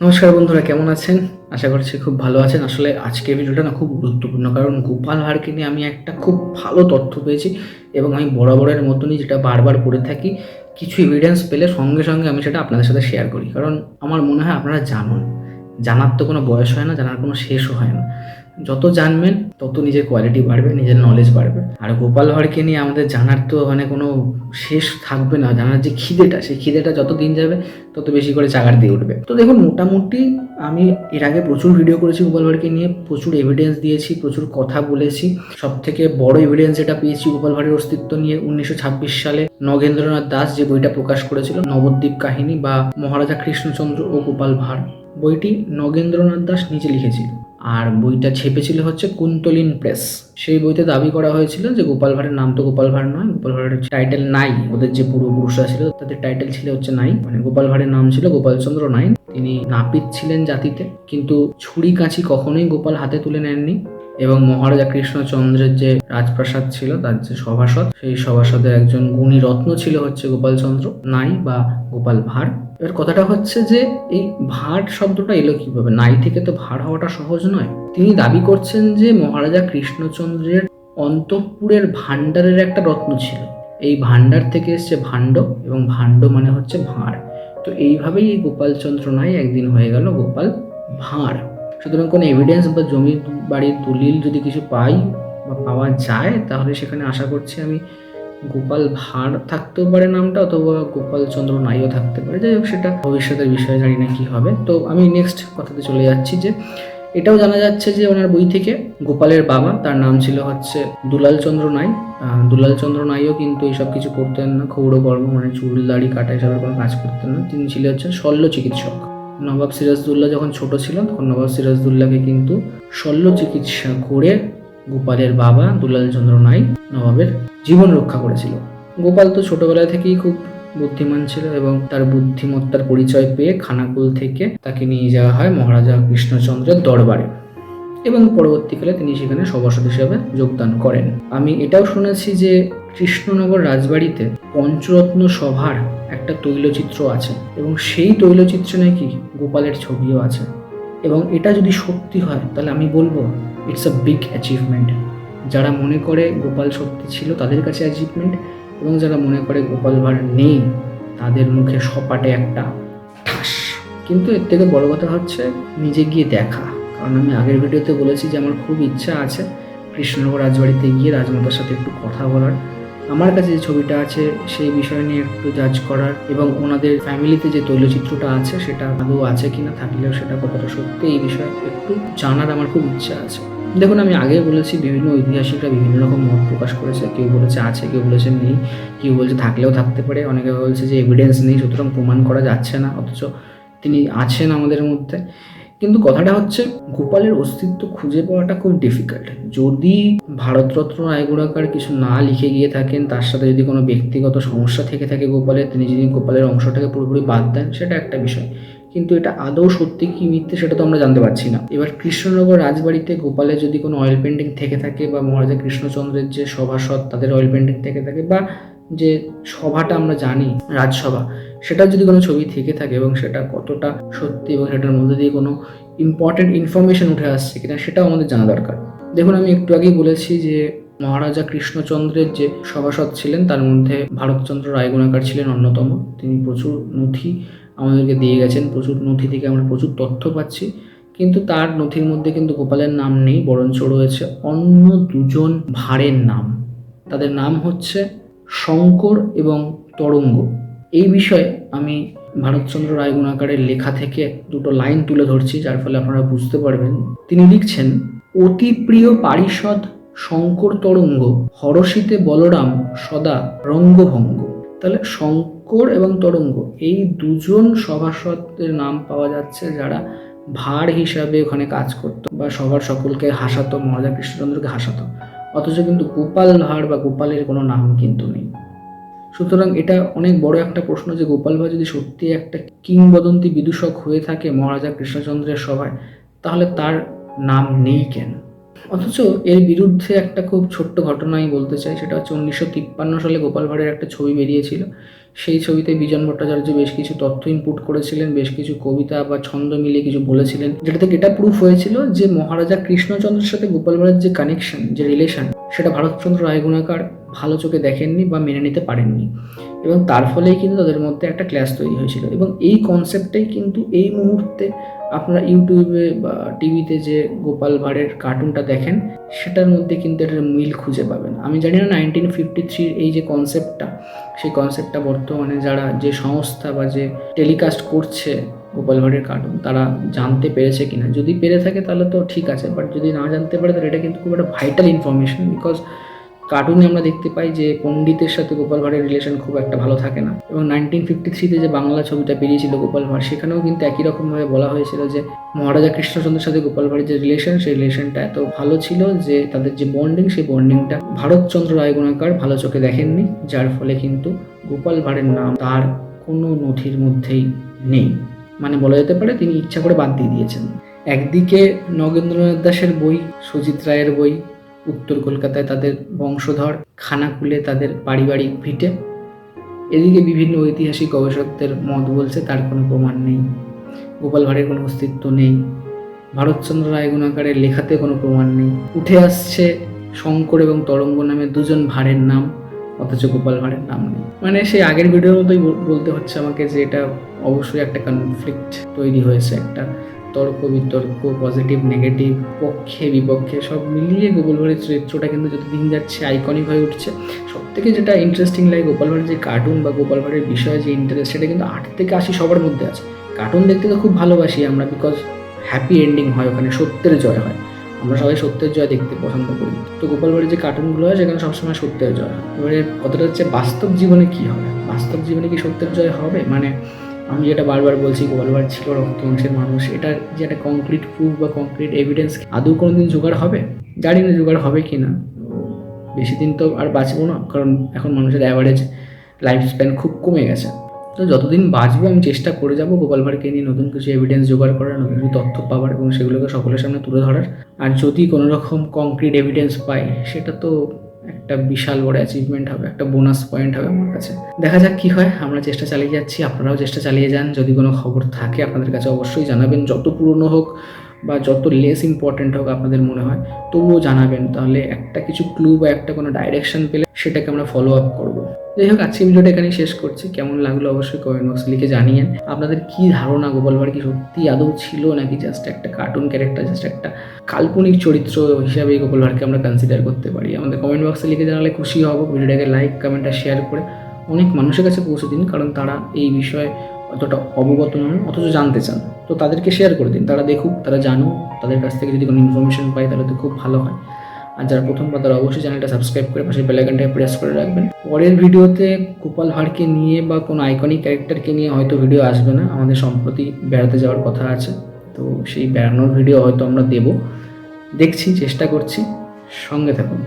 নমস্কার বন্ধুরা, কেমন আছেন? আশা করছি খুব ভালো আছেন। আসলে আজকে ভিডিওটা না খুব গুরুত্বপূর্ণ, কারণ গোপাল হারকে নিয়ে আমি একটা খুব ভালো তথ্য পেয়েছি এবং আমি বরাবরের মতনই যেটা বারবার করে থাকি, কিছু এভিডেন্স পেলে সঙ্গে সঙ্গে আমি সেটা আপনাদের সাথে শেয়ার করি। কারণ আমার মনে হয় আপনারা জানুন, জানার তো কোনো বয়স হয় না, জানার কোনো শেষও হয় না। যত জানবেন, তত নিজের কোয়ালিটি বাড়বে, নিজের নলেজ বাড়বে। আর গোপাল ভাঁড়কে নিয়ে আমাদের জানার তো মানে কোনো শেষ থাকবে না। জানার যে খিদেটা, সেই খিদেটা যত দিন যাবে, তত বেশি করে চাগার দিয়ে উঠবে। তো দেখুন, মোটামুটি আমি এর আগে প্রচুর ভিডিও করেছি গোপাল ভাঁড়কে নিয়ে, প্রচুর এভিডেন্স দিয়েছি, প্রচুর কথা বলেছি। সব থেকে বড় এভিডেন্স যেটা পেয়েছি গোপাল ভাঁড়ের অস্তিত্ব নিয়ে, উনিশশো ছাব্বিশ সালে নগেন্দ্রনাথ দাস যে বইটা প্রকাশ করেছিল, নবদ্বীপ কাহিনী বা মহারাজা কৃষ্ণচন্দ্র ও গোপাল ভাঁড়। বইটি নগেন্দ্রনাথ দাস নিজে লিখেছিল। আর বইটা ছেপেছিল হচ্ছে কুন্তলিন প্রেস। সেই বইতে দাবি করা হয়েছিল যে গোপাল ভাঁড়ের নাম তো গোপাল ভাঁড় নয়, গোপাল ভাঁড়ের টাইটেল নাই। ওদের যে পূর্বপুরুষরা ছিল, তাদের টাইটেল ছিল হচ্ছে নাই। মানে গোপাল ভাঁড়ের নাম ছিল গোপালচন্দ্র নাই তিনি নাপিত ছিলেন জাতিতে, কিন্তু ছুরি কাঁচি কখনোই গোপাল হাতে তুলে নেননি। এবং মহারাজা কৃষ্ণচন্দ্রের যে রাজপ্রাসাদ ছিল, তার যে সভাসদ, সেই সভাসদের একজন গুণী রত্ন ছিল হচ্ছে গোপালচন্দ্র নাই বা গোপাল ভাঁড়। এবার কথাটা হচ্ছে যে এই ভাঁড় শব্দটা এলো কীভাবে? নাই থেকে তো ভাঁড় হওয়াটা সহজ নয়। তিনি দাবি করছেন যে মহারাজা কৃষ্ণচন্দ্রের অন্তঃপুরের ভাণ্ডারের একটা রত্ন ছিল। এই ভাণ্ডার থেকে এসছে ভাণ্ড এবং ভাণ্ড মানে হচ্ছে ভাঁড়। তো এইভাবেই এই গোপালচন্দ্র নাই একদিন হয়ে গেল গোপাল ভাঁড়। সুতরাং কোনো এভিডেন্স বা জমি বাড়ির দলিল যদি কিছু পাই বা পাওয়া যায়, তাহলে সেখানে আশা করছি আমি গোপাল ভাঁড় থাকতেও পারে নামটা অথবা গোপাল চন্দ্র নাইও থাকতে পারে। যাই হোক, সেটা ভবিষ্যতের বিষয়ে জানি না কি হবে। তো আমি নেক্সট কথাতে চলে যাচ্ছি যে, এটাও জানা যাচ্ছে যে ওনার বই থেকে গোপালের বাবা, তার নাম ছিল হচ্ছে দুলাল চন্দ্র নাই। দুলাল চন্দ্র নাইও কিন্তু এইসব কিছু করতেন না। ক্ষৌরকর্ম মানে চুল, দাড়ি, কাটা এসবের কোনো কাজ করতেন না। তিনি ছিলেন হচ্ছে শল্য চিকিৎসক। নবাব সিরাজদুল্লাহ যখন ছোট ছিল তখন নবাব সিরাজদুল্লাহকে কিন্তু শল্য চিকিৎসা করে গোপালের বাবা দুলাল চন্দ্র নাই নবাবের জীবন রক্ষা করেছিল। গোপাল তো ছোটবেলা থেকেই খুব বুদ্ধিমান ছিল এবং তার বুদ্ধিমত্তার পরিচয় পেয়ে খানাকুল থেকে তাকে নিয়ে যাওয়া হয় মহারাজা কৃষ্ণচন্দ্রের দরবারে এবং পরবর্তীকালে তিনি সেখানে সভাসদ হিসেবে যোগদান করেন। আমি এটাও শুনেছি যে কৃষ্ণনগর রাজবাড়িতে পঞ্চরত্ন সভার একটা তৈলচিত্র আছে এবং সেই তৈলচিত্রে নাকি গোপালের ছবিও আছে। এবং এটা যদি সত্যি হয়, তাহলে আমি বলব ইটস আ বিগ অ্যাচিভমেন্ট যারা মনে করে গোপাল সত্যি ছিল তাদের কাছে অ্যাচিভমেন্ট এবং যারা মনে করে গোপাল ভাঁড় নেই, তাদের মুখে সপাটে একটা ঠাস। কিন্তু এর থেকে বড় কথা হচ্ছে নিজে গিয়ে দেখা। কারণ আমি আগের ভিডিওতে বলেছি যে আমার খুব ইচ্ছা আছে কৃষ্ণনগর রাজবাড়িতে গিয়ে রাজমাতার সাথে একটু কথা বলার। আমার কাছে যে ছবিটা আছে, সেই বিষয় নিয়ে একটু জাজ করার এবং ওনাদের ফ্যামিলিতে যে তৈলচিত্রটা আছে, সেটা আদৌ আছে কিনা থাকলেও সেটা কতটা সত্যি, এই বিষয়ে একটু জানার আমার খুব ইচ্ছা আছে। দেখুন, আমি আগে বলেছি, বিভিন্ন ঐতিহাসিকরা বিভিন্ন রকম মত প্রকাশ করেছে। কেউ বলেছে আছে, কেউ বলেছে নেই, কেউ বলছে থাকলেও থাকতে পারে। অনেকে বলছে যে এভিডেন্স নেই, সুতরাং প্রমাণ করা যাচ্ছে না, অথচ তিনি আছেন আমাদের মধ্যে। কিন্তু কথাটা হচ্ছে, গোপালের অস্তিত্ব খুঁজে পাওয়াটা খুব ডিফিকাল্ট যদি ভারতরত্ন রায়গুড়াকার কিছু না লিখে গিয়ে থাকেন, তার সাথে যদি কোনো ব্যক্তিগত সমস্যা থেকে থাকে গোপালের, তিনি যদি গোপালের অংশটাকে পুরোপুরি বাদ দেন, সেটা একটা বিষয়। কিন্তু এটা আদৌ সত্যি কি মিথ্যে, সেটা তো আমরা জানতে পারছি না। এবার কৃষ্ণনগর রাজবাড়িতে গোপালের যদি কোনো অয়েল পেন্টিং থেকে থাকে বা মহারাজা কৃষ্ণচন্দ্রের যে সভাসদ, তাদের অয়েল পেন্টিং থেকে থাকে বা যে সভাটা আমরা জানি, রাজসভা সেটার যদি কোনো ছবি থেকে থাকে এবং সেটা কতটা সত্যি এবং সেটার মধ্যে দিয়ে কোনো ইম্পর্টেন্ট ইনফরমেশন উঠে আসছে কিনা সেটাও আমাদের জানা দরকার। দেখুন, আমি একটু আগেই বলেছি যে মহারাজা কৃষ্ণচন্দ্রের যে সভাসদ ছিলেন, তার মধ্যে ভারতচন্দ্র রায়গুণাকার ছিলেন অন্যতম। তিনি প্রচুর নথি আমাদেরকে দিয়ে গেছেন, প্রচুর নথি থেকে আমরা প্রচুর তথ্য পাচ্ছি। কিন্তু তার নথির মধ্যে কিন্তু গোপালের নাম নেই, বরঞ্চ রয়েছে অন্য দুজন ভাঁড়ের নাম। তাদের নাম হচ্ছে শঙ্কর এবং তরঙ্গ। এই বিষয়ে আমি ভারতচন্দ্র রায়গুণাকারের লেখা থেকে দুটো লাইন তুলে ধরছি, যার ফলে আপনারা বুঝতে পারবেন। তিনি লিখছেন, অতি প্রিয় পারিষদ শঙ্কর তরঙ্গ, হরষিতে বলরাম সদা রঙ্গভঙ্গ। তাহলে শঙ্কর এবং তরঙ্গ, এই দুজন সভাসদের নাম পাওয়া যাচ্ছে যারা ভার হিসাবে ওখানে কাজ করতো বা সবার সকলকে হাসাতো, মহারাজা কৃষ্ণচন্দ্রকে হাসাতো। অথচ কিন্তু গোপাল ভাঁড় বা গোপালের কোনো নাম কিন্তু নেই। সুতরাং এটা অনেক বড় একটা প্রশ্ন যে গোপাল ভাঁড় যদি সত্যি একটা কিংবদন্তি বিদূষক হয়ে থাকে মহারাজা কৃষ্ণচন্দ্রের সভায়, তাহলে তার নাম নেই কেন? অথচ এর বিরুদ্ধে একটা খুব ছোট্ট ঘটনা আমি বলতে চাই, সেটা হচ্ছে উনিশশো তিপ্পান্ন সালে গোপাল ভাঁড়ের একটা ছবি বেরিয়েছিল। সেই ছবিতে বিজন ভট্টাচার্য বেশ কিছু তথ্য ইনপুট করেছিলেন, বেশ কিছু কবিতা বা ছন্দ মিলিয়ে কিছু বলেছিলেন। যেটা থেকে এটা প্রুফ হয়েছিল যে মহারাজা কৃষ্ণচন্দ্রের সাথে গোপাল ভাঁড়ের যে কানেকশন যে রিলেশন সেটা ভারতচন্দ্র রায়গুণাকার ভালো চোখে দেখেননি বা মেনে নিতে পারেননি। এবং তার ফলেই কিন্তু তাদের মধ্যে একটা ক্লাস তৈরি হয়েছিল। এবং এই কনসেপ্টটাই কিন্তু এই মুহূর্তে আপনারা ইউটিউবে বা টিভিতে যে গোপাল ভাঁড়ের কার্টুনটা দেখেন, সেটার মধ্যে কিন্তু এটার মিল খুঁজে পাবেন। আমি জানি না নাইনটিন ফিফটি থ্রির এই যে কনসেপ্টটা সেই কনসেপ্টটা বর্তমানে যারা যে সংস্থা বা যে টেলিকাস্ট করছে গোপাল ভাঁড়ের কার্টুন তারা জানতে পেরেছে কিনা। যদি পেরে থাকে তাহলে তো ঠিক আছে বাট যদি না জানতে পারে তাহলে এটা কিন্তু খুব একটা ভাইটাল ইনফরমেশন বিকজ কার্টুনে আমরা দেখতে পাই যে পণ্ডিতের সাথে গোপাল ভাঁড়ের রিলেশন খুব একটা ভালো থাকে না। এবং নাইনটিন ফিফটি থ্রিতে যে বাংলা ছবিটা বেরিয়েছিল গোপাল ভাঁড়, সেখানেও কিন্তু একই রকমভাবে বলা হয়েছিল যে মহারাজা কৃষ্ণচন্দ্রের সাথে গোপাল ভাঁড়ের যে রিলেশন সেই রিলেশনটা এত ভালো ছিল যে তাদের যে বন্ডিং সেই বন্ডিংটা ভারতচন্দ্র রায়গুণাকার ভালো চোখে দেখেননি, যার ফলে কিন্তু গোপাল ভাঁড়ের নাম তার কোনো নথির মধ্যেই নেই। মানে বলা যেতে পারে তিনি ইচ্ছা করে বাদ দিয়ে দিয়েছেন। একদিকে নগেন্দ্রনাথ দাসের বই, সুজিত রায়ের বই উত্তর কলকাতায় তাদের বংশধর, খানাকুলে তাদের পারিবারিক ভিটে। এদিকে বিভিন্ন ঐতিহাসিক গবেষকদের মত বলছে, তার কোনো প্রমাণ নেই। গোপাল ভাঁড়ের কোনো অস্তিত্ব নেই। ভারতচন্দ্র রায়গুণাকারের লেখাতে কোনো প্রমাণ নেই। উঠে আসছে শঙ্কর এবং তরঙ্গ নামে দুজন ভাঁড়ের নাম, অথচ গোপাল ভাঁড়ের নাম নেই। মানে সেই আগের ভিডিওর মতোই বলতে হচ্ছে আমাকে যে এটা অবশ্যই একটা কনফ্লিক্ট তৈরি হয়েছে একটা। তর্ক বিতর্ক পজিটিভ নেগেটিভ পক্ষে, বিপক্ষে সব মিলিয়ে গোপাল ভাঁড়ের চরিত্রটা কিন্তু যত দিন যাচ্ছে আইকনিক হয়ে উঠছে। সব থেকে যেটা ইন্টারেস্টিং লাগে গোপাল ভাঁড়ের যে কার্টুন বা গোপাল ভাঁড়ের বিষয়ে যে ইন্টারেস্ট সেটা কিন্তু আট থেকে আশি সবার মধ্যে আছে। কার্টুন দেখতে তো খুব ভালোবাসি আমরা বিকজ হ্যাপি এন্ডিং হয়, ওখানে সত্যের জয় হয়। আমরা সবাই সত্যের জয় দেখতে পছন্দ করি। তো গোপাল ভাঁড়ের যে কার্টুনগুলো হয়, সেখানে সবসময় সত্যের জয় হয়। এবারে কথাটা হচ্ছে বাস্তব জীবনে কি হবে? বাস্তব জীবনে কি সত্যের জয় হবে? মানে আমি যেটা বারবার বলছি ভাঁড় ছিল রক্ত অংশের মানুষ এটার যে একটা কংক্রিট প্রুফ বা কংক্রিট এভিডেন্স আদৌ কোনোদিন জোগাড় হবে? জানি না জোগাড় হবে কি না। বেশি দিন তো আর বাঁচবো না, কারণ এখন মানুষের অ্যাভারেজ লাইফ স্প্যান খুব কমে গেছে। তো যতদিন বাঁচবো, আমি চেষ্টা করে যাব গোপাল ভাঁড়কে নিয়ে নতুন কিছু এভিডেন্স জোগাড় করার, নতুন কিছু তথ্য পাওয়ার এবং সেগুলোকে সকলের সামনে তুলে ধরার। আর যদি কোনো রকম কংক্রিট এভিডেন্স পাই, সেটা তো একটা বিশাল বড় অ্যাচিভমেন্ট হবে, একটা বোনাস পয়েন্ট হবে আমার কাছে। দেখা যাক কি হয়, আমরা চেষ্টা চালিয়ে যাচ্ছি, আপনারাও চেষ্টা চালিয়ে যান, যদি কোনো খবর থাকে আপনাদের কাছে অবশ্যই জানাবেন, যত পুরনো হোক বা যত লেস ইম্পর্ট্যান্ট হোক আপনাদের মনে হয়, তবুও জানাবেন। তাহলে একটা কিছু ক্লু বা একটা কোনো ডাইরেকশন পেলে সেটাকে আমরা ফলো আপ করব। যাই হোক আজকে ভিডিওটা এখানেই শেষ করছি। কেমন লাগল অবশ্যই কমেন্ট বক্সে লিখে জানিয়েন। আপনাদের কি ধারণা? গোপাল ভাঁড় কি সত্যি আদৌ ছিল নাকি জাস্ট একটা কার্টুন ক্যারেক্টার জাস্ট একটা কাল্পনিক চরিত্র হিসাবে গোপাল ভাঁড়কে আমরা কনসিডার করতে পারি? আমাদের কমেন্ট বক্সে লিখে জানালে খুশি হব। ভিডিওটাকে লাইক কমেন্ট আর শেয়ার করে অনেক মানুষের কাছে পৌঁছে দিন, কারণ তারা এই বিষয়ে অতটা অবগত নন অথচ জানতে চান। তো তাদেরকে শেয়ার করে দিন, তারা দেখুক, তারা জানুক, তাদের কাছ থেকে যদি কোনো ইনফরমেশন পাই তাহলে তো খুব ভালো হয়। আর যারা প্রথমবার তারা অবশ্যই চ্যানেলটা সাবস্ক্রাইব করে পাশে বেলাইকানটাকে প্রেস করে রাখবেন। পরের ভিডিওতে গোপাল ভাঁড়কে নিয়ে বা কোনো আইকনিক ক্যারেক্টারকে নিয়ে হয়তো ভিডিও আসবে না, আমাদের সম্প্রতি বেড়াতে যাওয়ার কথা আছে। তো সেই বেড়ানোর ভিডিও হয়তো আমরা দেব। দেখছি, চেষ্টা করছি, সঙ্গে থাকুন।